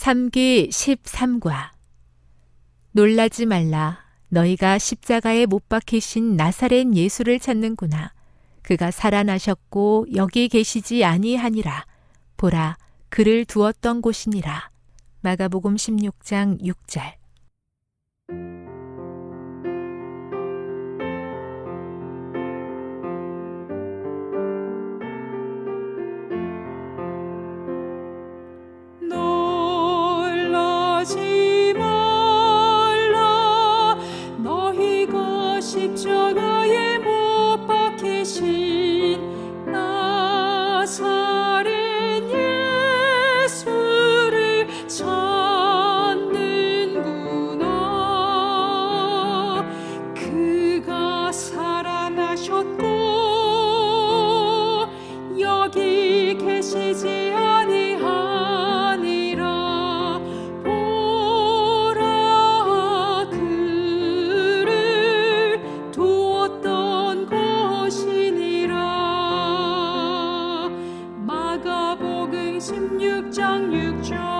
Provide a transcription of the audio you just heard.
3기 13과. 놀라지 말라. 너희가 십자가에 못 박히신 나사렛 예수를 찾는구나. 그가 살아나셨고 여기 계시지 아니하니라. 보라 그를 두었던 곳이니라. 마가복음 16장 6절 십자가에 못 박히신 나사렛 예수를 찾는구나. 그가 살아나셨고 여기 계시지 마가복음 16장 6절